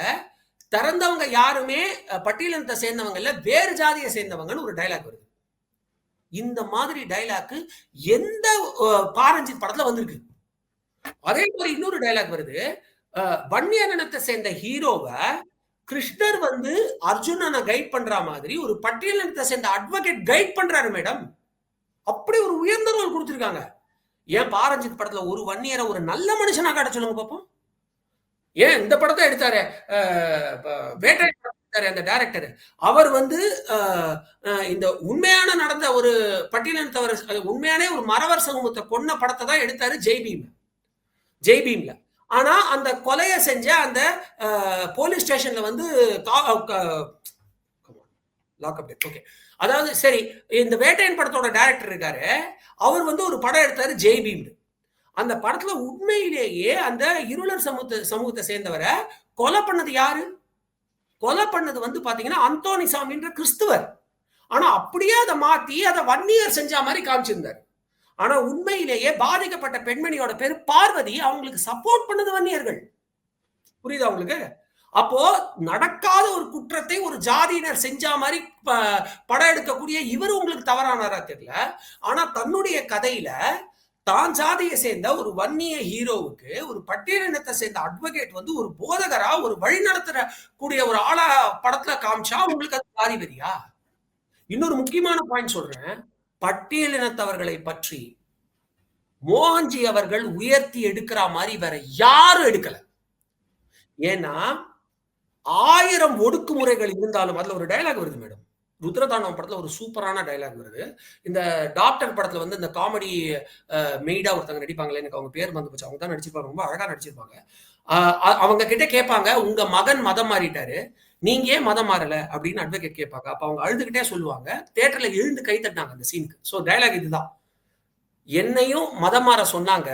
திறந்தவங்க யாருமே பட்டியலினத்தை சேர்ந்தவங்க இல்ல வேறு ஜாதியை சேர்ந்தவங்கன்னு ஒரு டைலாக் வருது. இந்த மாதிரி டைலாக்கு எந்த பாரஞ்சித் படத்துல வந்திருக்கு. அதே மாதிரி இன்னொரு டைலாக் வருது. அஹ், வன்னியரணத்தை சேர்ந்த ஹீரோவை கிருஷ்ணர் வந்து அர்ஜுனனை கைட் பண்ற மாதிரி ஒரு பட்டியலினத்தை சேர்ந்த அட்வொகேட் கைட் பண்றாரு மேடம். அப்படி ஒரு உயர்ந்த ரோல் கொடுத்துருக்காங்க. ஏன் பாரஞ்சித் படத்துல ஒரு வன்னியரை ஒரு நல்ல மனுஷனா காட்ட சொல்லுங்க பார்ப்போம் ஏன் இந்த படத்தை எடுத்தாரு? வேட்டை வேட்டையன் படம் எடுத்தாரு அந்த டைரக்டர் அவர் வந்து இந்த உண்மையான நடந்த ஒரு பட்டியலின் அது உண்மையானே ஒரு மறவர் சமூகத்தை கொன்ன படத்தை தான் எடுத்தாரு ஜெய்பீம் ஜெய்பீம்ல ஆனா அந்த கொலையை செஞ்ச அந்த போலீஸ் ஸ்டேஷன்ல வந்து லாக்அப் ஓகே அதாவது சரி இந்த வேட்டையன் படத்தோட டைரக்டர் இருக்காரு. அவர் வந்து ஒரு படம் எடுத்தாரு ஜெய்பீம்னு அந்த படத்துல உண்மையிலேயே அந்த இருளர் சமூகத்தை சமூகத்தை சேர்ந்தவரை கொலை பண்ணது யாரு? கொலை பண்ணது வந்து பாத்தீங்கன்னா அந்தோணி சாமின்ற கிறிஸ்துவர். ஆனா அப்படியே அதை மாத்தி அதை வன்னியர் செஞ்ச மாதிரி காமிச்சிருந்தார். ஆனா உண்மையிலேயே பாதிக்கப்பட்ட பெண்மணியோட பேர் பார்வதி அவங்களுக்கு சப்போர்ட் பண்ணது வன்னியர்கள் புரியுதா உங்களுக்கு? அப்போ நடக்காத ஒரு குற்றத்தை ஒரு ஜாதியினர் செஞ்ச மாதிரி ப- படம் எடுக்கக்கூடிய இவர் உங்களுக்கு தவறானாரா தெரியல. ஆனா தன்னுடைய கதையில தான் ஜாதியை சேர்ந்த ஒரு வன்னிய ஹீரோவுக்கு ஒரு பட்டியலினத்தை சேர்ந்த அட்வொகேட் வந்து ஒரு போதகரா ஒரு வழி நடத்துற கூடிய ஒரு ஆளா படத்துல காமிச்சா உங்களுக்கு அது ஜாதி இன்னொரு முக்கியமான பாயிண்ட் சொல்றேன். பட்டியலினத்தவர்களை பற்றி மோகன்ஜி அவர்கள் உயர்த்தி எடுக்கிற மாதிரி வேற யாரும் எடுக்கல. ஏன்னா ஆயிரம் ஒடுக்குமுறைகள் இருந்தாலும் அதுல ஒரு டயலாக் வருது மேடம். ருத்ரதானம் படத்துல ஒரு சூப்பரான டயலாக் வருது. இந்த டாக்டர் படத்துல வந்து இந்த காமெடி மெய்டா ஒருத்தவங்க நடிப்பாங்களே எனக்கு அவங்க பேர் வந்து போச்சு. அவங்க தான் நடிச்சிருப்பாங்க. ரொம்ப அழகா நடிச்சிருப்பாங்க. அவங்க கிட்ட கேட்பாங்க உங்க மகன் மதம் மாறிட்டாரு. நீங்க ஏன் மதம் மாறல? அப்படின்னு அட்வொகேட் கேட்பாங்க. அப்ப அவங்க அழுதுகிட்டே சொல்லுவாங்க. தேட்டர்ல எழுந்து கை தட்டினாங்க அந்த சீனுக்கு ஸோ டயலாக் இதுதான். என்னையும் மதம் மாற சொன்னாங்க.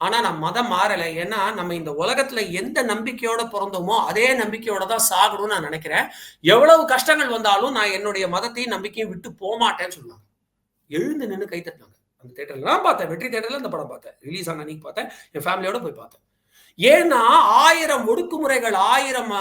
ஆனா நான் மதம் மாறல. ஏன்னா நம்ம இந்த உலகத்துல எந்த நம்பிக்கையோட பிறந்தோமோ அதே நம்பிக்கையோட தான் சாகணும்னு நான் நினைக்கிறேன். எவ்வளவு கஷ்டங்கள் வந்தாலும் நான் என்னுடைய மதத்தையும் நம்பிக்கையும் விட்டு போமாட்டேன்னு சொன்னாங்க எழுந்து நின்று கை தட்டினாங்க. அந்த தேட்டர்ல நான் பார்த்தேன். வெற்றி தேட்டர்ல அந்த படம் பார்த்தேன். ரிலீஸ் ஆன அன்னைக்கு பார்த்தேன். என் ஃபேமிலியோட போய் பார்த்தேன். ஏன்னா ஆயிரம் ஒடுக்குமுறைகள் ஆயிரம்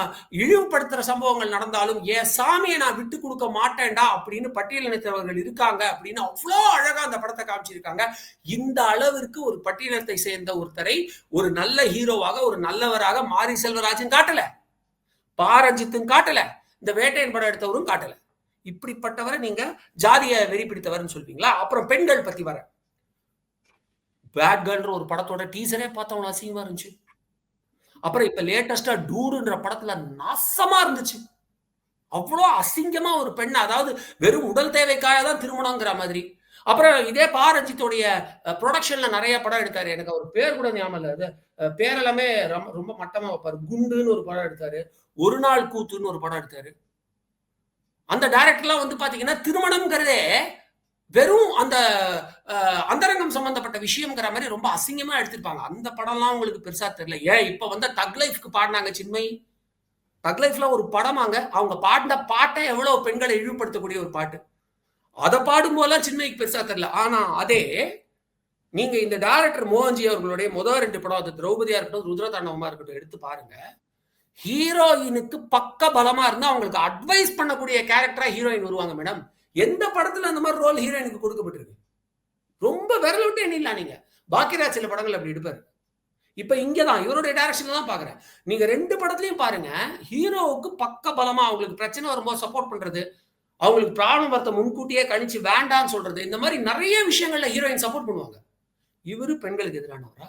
இழிவுபடுத்துற சம்பவங்கள் நடந்தாலும் என் சாமியை நான் விட்டு கொடுக்க மாட்டேன்டா அப்படின்னு பட்டியலினத்தவர்கள் இருக்காங்க அப்படின்னு அவ்வளோ அழகா அந்த படத்தை காமிச்சிருக்காங்க. இந்த அளவிற்கு ஒரு பட்டியலத்தை சேர்ந்த ஒருத்தரை ஒரு நல்ல ஹீரோவாக ஒரு நல்லவராக மாரி செல்வராஜும் காட்டல. பாரஞ்சித்தும் காட்டல. இந்த வேட்டையன் படம் எடுத்தவரும் காட்டல. இப்படிப்பட்டவரை நீங்க ஜாதிய வெறி பிடித்தவர்னு சொல்வீங்களா? அப்புறம் பெண்கள் பத்தி வர பேட் கேர்ள்ன்ற ஒரு படத்தோட டீசரே பார்த்தவங்க அசிங்கமா இருந்துச்சு. அப்புறம் இப்ப லேட்டஸ்டா டூடுன்ற படத்துல நாசமா இருந்துச்சு. அவ்வளோ அசிங்கமா ஒரு பெண் அதாவது வெறும் உடல் தேவைக்காக தான் திருமணங்கிற மாதிரி. அப்புறம் இதே பாரஞ்சித்துடைய ப்ரொடக்ஷன்ல நிறைய படம் எடுத்தாரு. எனக்கு அவர் பேர் கூட ஞாபகம் இல்லை. பேரெல்லாமே ரொம்ப ரொம்ப மட்டமா வைப்பாரு. குண்டுன்னு ஒரு படம் எடுத்தாரு. ஒரு நாள் கூத்துன்னு ஒரு படம் எடுத்தாரு. அந்த டைரக்டர்லாம் வந்து பாத்தீங்கன்னா திருமணம்ங்கிறதே வெறும் அந்த அந்தரங்கம் சம்பந்தப்பட்ட விஷயம்ங்கிற மாதிரி ரொம்ப அசிங்கமா எடுத்திருப்பாங்க. அந்த படம்லாம் உங்களுக்கு பெருசா தெரியல. ஏன் இப்ப வந்து தக் லைஃப்க்கு பாடினாங்க சின்மை தக் லைஃப்ல ஒரு படமாங்க. அவங்க பாடின பாட்டை எவ்வளவு பெண்களை இழிவுபடுத்தக்கூடிய ஒரு பாட்டு. அதை பாடும் போதெல்லாம் சின்மைக்கு பெருசா தெரியல. ஆனா அதே நீங்க இந்த டைரக்டர் மோகன்ஜி அவர்களுடைய முதல் ரெண்டு படம் அது திரௌபதியா இருக்கட்டும் ருத்ரதாண்டவமா இருக்கட்டும் எடுத்து பாருங்க. ஹீரோயினுக்கு பக்க பலமா இருந்தா அவங்களுக்கு அட்வைஸ் பண்ணக்கூடிய கேரக்டரா ஹீரோயின் வருவாங்க மேடம் எந்த படத்துல அந்த மாதிரி ரோல் ஹீரோயினுக்கு கொடுக்கப்பட்டிருக்கு? ரொம்ப விரல விட்டு எண்ணிடலாம் நீங்க. பாக்கியராஜ் சில படங்கள் அப்படி எடுப்பாரு. இப்ப இங்கதான் இவருடைய டைரக்ஷன்ல தான் பாக்குறேன். நீங்க ரெண்டு படத்துலயும் பாருங்க ஹீரோவுக்கு பக்க பலமா அவங்களுக்கு பிரச்சனை வரும்போது சப்போர்ட் பண்றது அவங்களுக்கு ப்ராப்ளம் வரத்த முன்கூட்டியே கணிச்சு வேண்டாம்னு சொல்றது இந்த மாதிரி நிறைய விஷயங்கள்ல ஹீரோயின் சப்போர்ட் பண்ணுவாங்க. இவரு பெண்களுக்கு எதிரானவரா?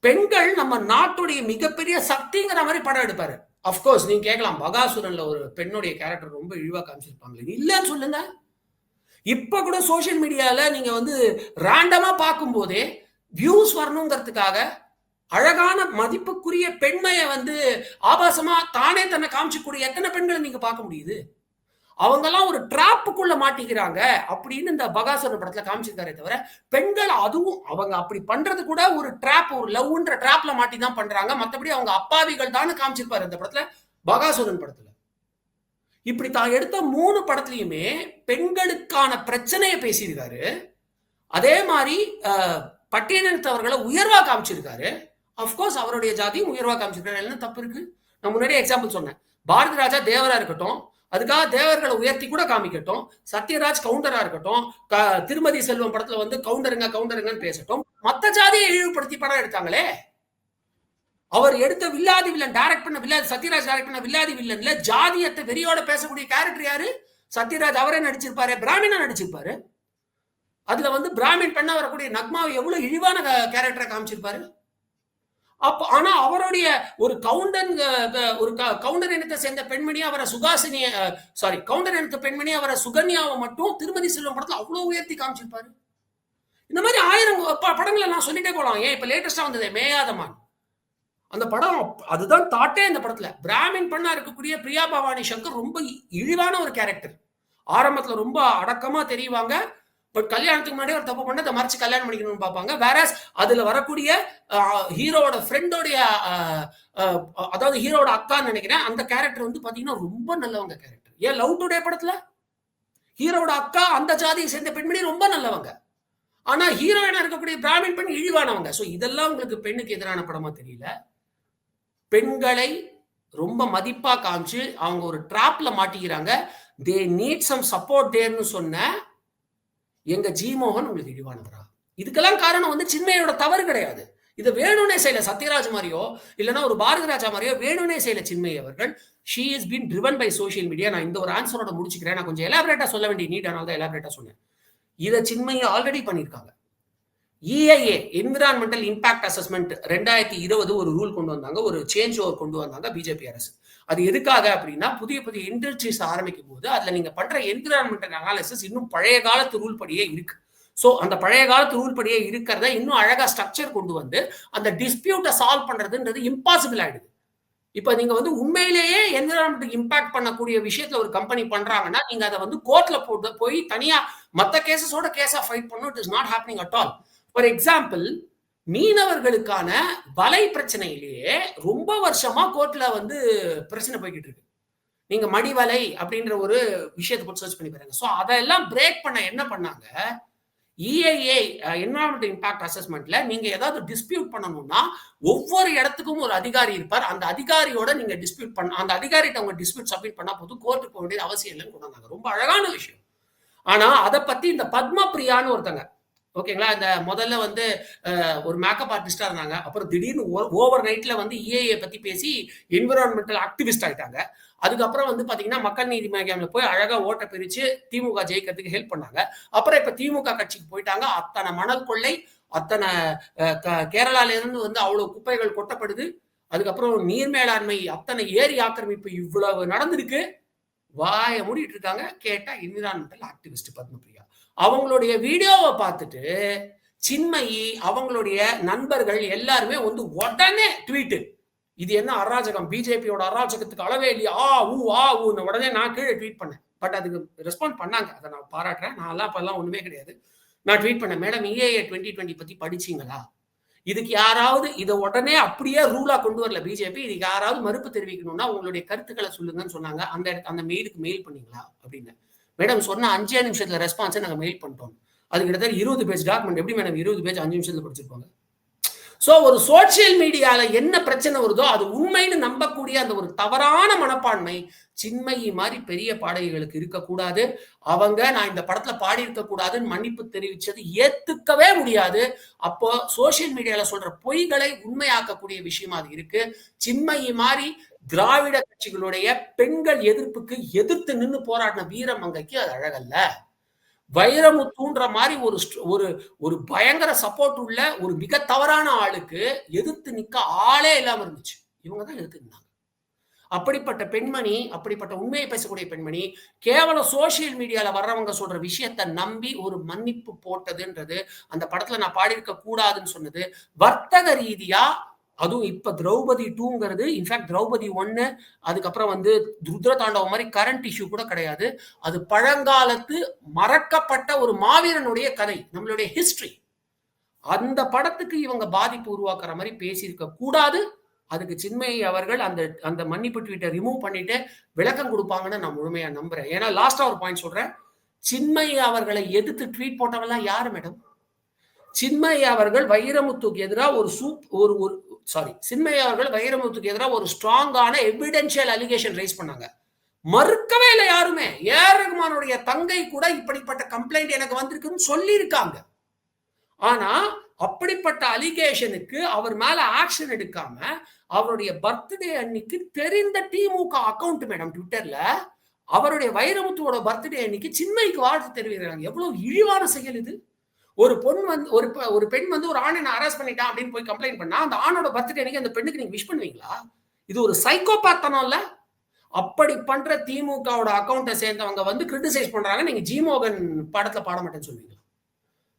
பெண்கள் நம்ம நாட்டுடைய மிகப்பெரிய சக்திங்கிற மாதிரி படம் எடுப்பாரு. அப்கோர்ஸ் நீங்க கேட்கலாம் பகாசுரன்ல ஒரு பெண்ணுடைய கேரக்டர் ரொம்ப இழிவா காமிச்சிருப்பாங்களே. இல்லன்னு சொல்லுங்க. இப்ப கூட சோஷியல் மீடியால நீங்க வந்து ரேண்டமா பார்க்கும்போதே வியூஸ் வரணுங்கிறதுக்காக அழகான மதிப்புக்குரிய பெண்மையை வந்து ஆபாசமா தானே தன்னை காமிச்சக்கூடிய எத்தனை பெண்களை நீங்க பார்க்க முடியுது? அவங்கெல்லாம் ஒரு டிராப்புக்குள்ள மாட்டிக்கிறாங்க அப்படின்னு இந்த பகாசுரன் படத்துல காமிச்சிருக்காரே தவிர பெண்கள் அதுவும் அவங்க அப்படி பண்றது கூட ஒரு ட்ராப் ஒரு லவ்ன்ற டிராப்ல மாட்டி தான் பண்றாங்க. மற்றபடி அவங்க அப்பாவிகள் தான் காமிச்சிருப்பாரு இந்த படத்துல பகாசுரன் படத்துல. இப்படி தான் எடுத்த மூணு படத்துலையுமே பெண்களுக்கான பிரச்சனையை பேசியிருக்காரு. அதே மாதிரி பட்டியலினத்தவர்களை உயர்வா காமிச்சிருக்காரு. அஃப்கோர்ஸ் அவருடைய ஜாதியும் உயர்வா காமிச்சிருக்காரு. என்ன தப்பு இருக்கு? நான் முன்னாடியே எக்ஸாம்பிள் சொன்னேன். பாரதி ராஜா தேவரா இருக்கட்டும் அதுக்காக தேவர்களை உயர்த்தி கூட காமிக்கட்டும் சத்யராஜ் கவுண்டரா இருக்கட்டும் க- திருமதி செல்வம் படத்துல வந்து கவுண்டருங்க கவுண்டருங்கன்னு பேசட்டும் மத்த ஜாதியை இழிவுபடுத்தி படம் எடுத்தாங்களே? அவர் எடுத்த வில்லாதி வில்லன் டைரக்ட் பண்ண வில்லாதி சத்யராஜ் டைரக்ட் பண்ண வில்லாதி வில்லன்ல ஜாதியத்தை வெறியோட பேசக்கூடிய கேரக்டர் யாரு? சத்யராஜ் அவரே நடிச்சிருப்பாரு பிராமினா நடிச்சிருப்பாரு. அதுல வந்து பிராமின் பெண்ணா வரக்கூடிய நக்மாவை எவ்வளவு இழிவான கேரக்டரை காமிச்சிருப்பாரு. அப்போ ஆனா அவருடைய ஒரு கவுண்டன் ஒரு க- கவுண்டர் இனத்தை சேர்ந்த பெண்மணி அவரை சுகாசினிய சாரி கவுண்டர் இனத்த பெண்மணி அவரை சுகன்யாவை மட்டும் திருமதி செல்வம் படத்துல அவ்வளவு உயர்த்தி காமிச்சிருப்பாரு. இந்த மாதிரி ஆயிரம் ப- எல்லாம் நான் சொல்லிட்டே போலாம். ஏன் இப்ப லேட்டஸ்டா வந்தது மேயாதமான். அந்த படம் அதுதான் தாட்டே இந்த படத்துல. பிராமின் பண்ணா இருக்கக்கூடிய பிரியா பவானி சங்கர் ரொம்ப இழிவான ஒரு கேரக்டர் ஆரம்பத்துல ரொம்ப அடக்கமா தெரிவாங்க. பட் கல்யாணத்துக்கு முன்னாடி ஒரு தப்பு பண்ண அதை மறைச்சு கல்யாணம் பண்ணிக்கணும்னு பார்ப்பாங்க. வேற அதுல வரக்கூடிய ஹீரோவோட ஃப்ரெண்டோடைய அதாவது ஹீரோட அக்கான்னு நினைக்கிறேன். அந்த கேரக்டர் வந்து பாத்தீங்கன்னா ரொம்ப நல்லவங்க கேரக்டர் ஏன் லவ் டுடே படத்துல? ஹீரோவோட அக்கா அந்த ஜாதியை சேர்ந்த பெண்மணி ரொம்ப நல்லவங்க. ஆனா ஹீரோயினா இருக்கக்கூடிய பிராமின் பெண் இழிவானவங்க. சோ இதெல்லாம் உங்களுக்கு பெண்ணுக்கு எதிரான படமா தெரியல. பெண்களை ரொம்ப மதிப்பா காமிச்சு அவங்க ஒரு ட்ராப்ல மாட்டிக்கிறாங்க. தே நீட் சம் சப்போர்ட் தேர்னு சொன்ன எங்க ஜிமோகன் உங்களுக்கு இழிவானவரா? இதுக்கெல்லாம் காரணம் வந்து சின்மையோட தவறு கிடையாது. இது வேணும்னே செய்யல. சத்யராஜ் மாதிரியோ இல்லைன்னா ஒரு பாரதி ராஜா மாதிரியோ வேணும்னே செய்யல சின்மை அவர்கள். She is been driven by social media நான் இந்த ஒரு ஆன்சரோட முடிச்சுக்கிறேன். நான் கொஞ்சம் எலாபரேட்டா சொல்ல வேண்டிய நீட் ஆனால் தான் எலாபரேட்டா சொன்னேன். இதை சின்மையை ஆல்ரெடி பண்ணியிருக்காங்க. இஐஏ என்விரான்மெண்டல் இம்பாக்ட் அசஸ்மெண்ட் ரெண்டாயிரத்தி இருபது ஒரு ரூல் கொண்டு வந்தாங்க ஒரு சேஞ்ச் ஓவர் கொண்டு வந்தாங்க பிஜேபி அரசு. அது எதுக்காக அப்படின்னா புதிய புதிய இண்டஸ்ட்ரீஸ் ஆரம்பிக்கும் போது அதுல நீங்க பண்ற என்விரான்மெண்டல் அனாலிசிஸ் இன்னும் பழைய காலத்து ரூல் படியே இருக்கு. ஸோ அந்த பழைய காலத்து ரூல் படியே இருக்கிறத இன்னும் அழகா ஸ்ட்ரக்சர் கொண்டு வந்து அந்த டிஸ்பியூட்டை சால்வ் பண்றதுன்றது இம்பாசிபிள் ஆயிடுது. இப்போ நீங்க வந்து உண்மையிலேயே என்விரான்மெண்ட் இம்பாக்ட் பண்ணக்கூடிய விஷயத்துல ஒரு கம்பெனி பண்றாங்கன்னா நீங்க அதை வந்து கோர்ட்ல போட்டு போய் தனியா மற்ற கேசஸோட கேஸா ஃபைட் பண்ணும் it is not happening at all for example மீனவர்களுக்கான வலை பிரச்சனையிலேயே ரொம்ப வருஷமா கோர்ட்ல வந்து பிரச்சனை போய்கிட்டு இருக்கு. நீங்க மடிவலை அப்படின்ற ஒரு விஷயத்தை போட்டு சர்ச் பண்ணி பாருங்க. ஸோ அதெல்லாம் பிரேக் பண்ண என்ன பண்ணாங்க? இஏஏ இஐஏ என்வரான்மெண்ட் இம்பாக்ட் அசஸ்மெண்ட்ல நீங்க ஏதாவது டிஸ்பியூட் பண்ணணும்னா ஒவ்வொரு இடத்துக்கும் ஒரு அதிகாரி இருப்பார். அந்த அதிகாரியோட நீங்க டிஸ்பியூட் பண்ண அந்த அதிகாரிகிட்ட அவங்க டிஸ்பியூட் சப்மிட் பண்ணா போதும். கோர்ட்டுக்கு போக வேண்டியது அவசியம் இல்லைன்னு கொண்டு வந்தாங்க ரொம்ப அழகான விஷயம். ஆனா அதை பத்தி இந்த பத்ம பிரியான்னு ஒருத்தங்க ஓகேங்களா? இந்த முதல்ல வந்து ஒரு மேக்கப் ஆர்டிஸ்டா இருந்தாங்க. அப்புறம் திடீர்னு ஓவர் நைட்ல வந்து e இஏஏ பத்தி பேசி என்விரான்மெண்டல் ஆக்டிவிஸ்ட் ஆயிட்டாங்க. அதுக்கப்புறம் வந்து பாத்தீங்கன்னா மக்கள் நீதி மையம்ல போய் அழகா ஓட்ட பிரிச்சு திமுக ஜெயிக்கிறதுக்கு ஹெல்ப் பண்ணாங்க. அப்புறம் இப்ப திமுக கட்சிக்கு போயிட்டாங்க. அத்தனை மணல் கொள்ளை அத்தனை க- கேரளால இருந்து வந்து அவ்வளவு குப்பைகள் கொட்டப்படுது. அதுக்கப்புறம் நீர் மேலாண்மை அத்தனை ஏரி ஆக்கிரமிப்பு இவ்வளவு நடந்திருக்கு. வாயை மூடிட்டு இருக்காங்க. கேட்டா என்விரான்மெண்டல் ஆக்டிவிஸ்ட் பத்மபிரியா அவங்களுடைய வீடியோவை பார்த்துட்டு சின்மயி அவங்களுடைய நண்பர்கள் எல்லாருமே வந்து உடனே ட்வீட்டு இது என்ன அராஜகம்? பிஜேபியோட அராஜகத்துக்கு அளவே இல்லையா? ஆ ஊ ஆ ஊன்னு உடனே நான் கீழே ட்வீட் பண்ணேன். பட் அதுக்கு ரெஸ்பாண்ட் பண்ணாங்க. அதை நான் பாராட்டுறேன். நான் எல்லாம் இப்பெல்லாம் ஒன்றுமே கிடையாது. நான் ட்வீட் பண்ணேன். மேடம் ஏஏ டுவெண்ட்டி டுவெண்ட்டி பற்றி படிச்சீங்களா? இதுக்கு யாராவது இதை உடனே அப்படியே ரூலா கொண்டு வரல பிஜேபி. இதுக்கு யாராவது மறுப்பு தெரிவிக்கணும்னா உங்களுடைய கருத்துக்களை சொல்லுங்கன்னு சொன்னாங்க. அந்த அந்த மெயிலுக்கு மெயில் பண்ணீங்களா? அப்படின்னு. மேடம் சொன்ன அஞ்சே நிமிஷத்துல ரெஸ்பான்ஸை நாங்கள் மெயில் பண்ணிட்டோம். அது கிட்டத்தட்ட இருபது பேஜ் டாக்குமெண்ட் எப்படி மேடம் இருபது பேஜ் அஞ்சு நிமிஷத்துல படிச்சிருப்பாங்க ஸோ ஒரு சோசியல் மீடியாவில் என்ன பிரச்சனை வருதோ அது உண்மைன்னு நம்பக்கூடிய அந்த ஒரு தவறான மனப்பான்மை சின்மயி மாதிரி பெரிய பாடகிகளுக்கு இருக்கக்கூடாது. அவங்க நான் இந்த படத்துல பாடி இருக்கக்கூடாதுன்னு மன்னிப்பு தெரிவிச்சது ஏத்துக்கவே முடியாது. அப்போ சோசியல் மீடியாவில் சொல்ற பொய்களை உண்மையாக்கக்கூடிய விஷயமா அது இருக்கு. சின்மயி மாதிரி திராவிட கட்சிகளுடைய பெண்கள் எதிர்ப்புக்கு எதிர்த்து நின்னு போராடின வீரமங்கைக்கு அது அழகல்ல. வைரமுத்துன்ற மாதிரி ஒரு ஒரு ஒரு பயங்கர சப்போர்ட் உள்ள ஒரு மிக தவறான ஆளுக்கு எதிர்த்து நிக்க ஆளே இல்லாம இருந்துச்சு. இவங்க தான் எதிர்த்து அப்படிப்பட்ட பெண்மணி அப்படிப்பட்ட உண்மையை பேசக்கூடிய பெண்மணி கேவலம் சோசியல் மீடியால வர்றவங்க சொல்ற விஷயத்தை நம்பி ஒரு மன்னிப்பு போட்டதுன்றது அந்த படத்துல நான் பாடியிருக்க கூடாதுன்னு சொன்னது வர்த்தக ரீதியா அதுவும் இப்ப திரௌபதி டூங்கிறது இன்ஃபேக்ட் திரௌபதி ஒன்னு அதுக்கப்புறம் வந்து ருத்ர தாண்டவம் மாதிரி கரண்ட் இஷ்யூ கூட கிடையாது. அது பழங்காலத்து மறக்கப்பட்ட ஒரு மாவீரனுடைய கதை நம்மளுடைய ஹிஸ்டரி அந்த படத்துக்கு இவங்க பாதிப்பு உருவாக்குற மாதிரி பேசியிருக்க கூடாது. அதுக்கு சின்மையை அவர்கள் அந்த அந்த மன்னிப்பு ட்வீட்டை ரிமூவ் பண்ணிட்டு விளக்கம் கொடுப்பாங்கன்னு நான் முழுமையா நம்புறேன். ஏன்னா லாஸ்டா ஒரு பாயிண்ட் சொல்றேன். சின்மை அவர்களை எதிர்த்து ட்வீட் போட்டவெல்லாம் யாரு மேடம் சின்மை அவர்கள் வைரமுத்துக்கு எதிராக ஒரு சூப் ஒரு ஒரு சாரி சின்மையா அவர்கள் வைரமுத்துக்கு எதிராக ஒரு ஸ்ட்ராங்கான எவிடென்ஷியல் அலிகேஷன் ரைஸ் பண்ணாங்க. மறுக்கவே இல்லை யாருமே. ஏஆர் ரகுமானுடைய தங்கை கூட இப்படிப்பட்ட கம்ப்ளைண்ட் எனக்கு வந்திருக்குன்னு சொல்லியிருக்காங்க. ஆனா அப்படிப்பட்ட அலிகேஷனுக்கு அவர் மேல ஆக்ஷன் எடுக்காம அவருடைய பர்த்டே அன்னைக்கு தெரிந்த திமுக அக்கௌண்ட் மேடம் ட்விட்டர்ல அவருடைய வைரமுத்துவோட பர்த்டே அன்னைக்கு சின்மைக்கு வாழ்த்து தெரிவிக்கிறாங்க. எவ்வளவு இழிவான செயல் இது. ஒரு பொண் வந்து ஒரு பெ- ஒரு பெண் வந்து ஒரு ஆணை நான் அரெஸ்ட் பண்ணிட்டான் அப்படின்னு போய் கம்ப்ளைண்ட் பண்ணா அந்த ஆணோட பர்த்டே அன்னைக்கு அந்த பெண்ணுக்கு நீங்க விஷ் பண்ணுவீங்களா? இது ஒரு சைக்கோபாத்தனம் இல்ல? அப்படி பண்ற திமுகவோட அக்கௌண்ட்டை சேர்ந்தவங்க வந்து கிரிட்டிசைஸ் பண்றாங்க. நீங்க ஜிமோகன் படத்துல பாட மாட்டேன்னு சொல்லுவீங்களா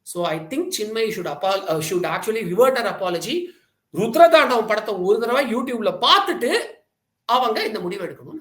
so I think Chinmayi should appeal should actually render apology Rudrathandavam படத்தை ஒரு தடவை யூடியூப்ல பார்த்துட்டு அவங்க இந்த முடிவு எடுக்கணும்